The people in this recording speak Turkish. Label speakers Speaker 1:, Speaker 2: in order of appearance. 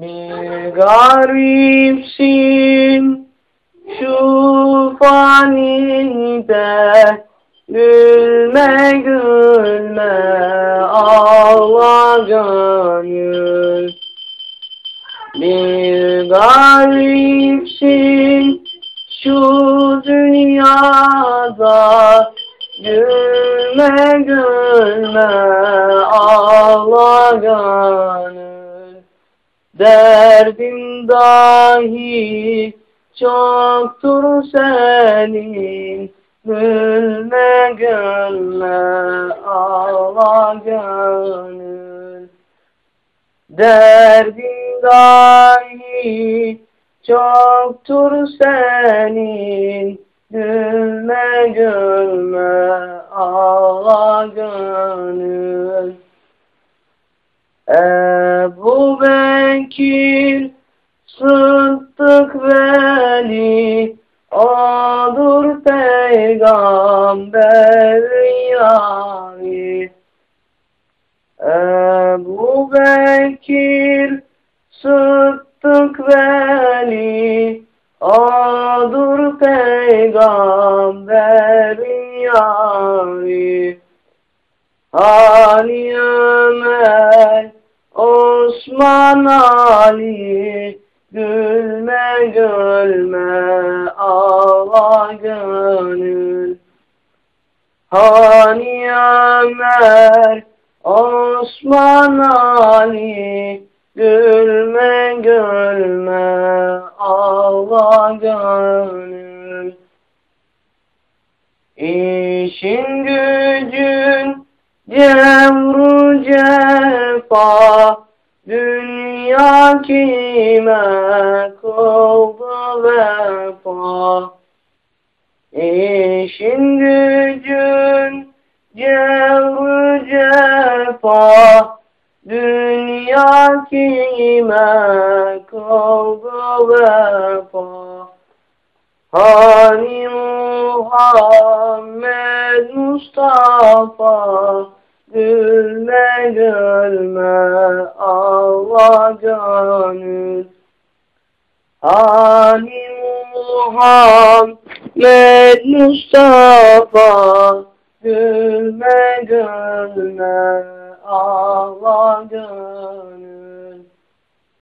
Speaker 1: Bir garipsin şu fanide Gülme gülme ağla gönül Bir garipsin şu dünyada Gülme gülme ağla gönül Derdin dahi çoktur senin. Gülme gülme ağla gönül. Derdin dahi çoktur senin. Gülme gülme ağla gönül. Ebu Bekir Sıddık Veli Odur peygamber yani. Ebu Bekir Sıddık Veli Odur peygamber yani. Ali Ömer Osman Ali Gülme gülme ağla gönül. Hani Ömer Osman Ali Gülme gülme ağla gönül. İşin gücün cevru cefa Dünya kime kıldı vefa İşin gücün cevru cefa Dünya kime kıldı vefa Hani Muhammed Mustafa Gülme gülme gönül Hani Muhammed Mustafa Gülme gülme ağla gönül